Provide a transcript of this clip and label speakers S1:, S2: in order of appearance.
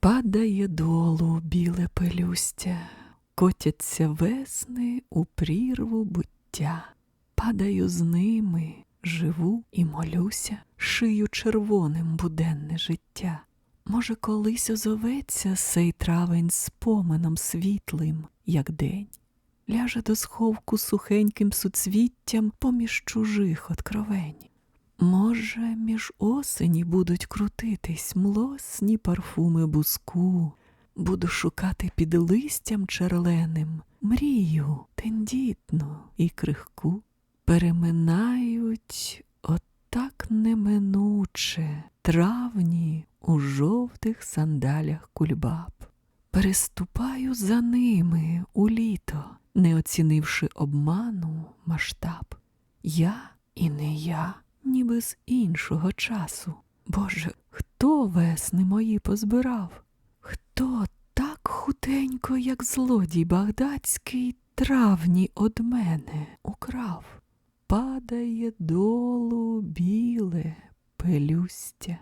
S1: Падає долу біле пелюстя, котяться весни у прірву буття. Падаю з ними, живу і молюся, шию червоним буденне життя. Може, колись озоветься сей травень споменом світлим, як день, ляже до сховку сухеньким суцвіттям поміж чужих откровень. Може, між осені будуть крутитись млосні парфуми буску, буду шукати під листям черленим мрію тендітну і крихку. Переминають отак неминуче травні у жовтих сандалях кульбаб. Переступаю за ними у літо, не оцінивши обману масштаб. Я і не я, ніби з іншого часу. Боже, хто весни мої позбирав? Хто так хутенько, як злодій багдадський, травні од мене украв? Падає долу біле пелюстя,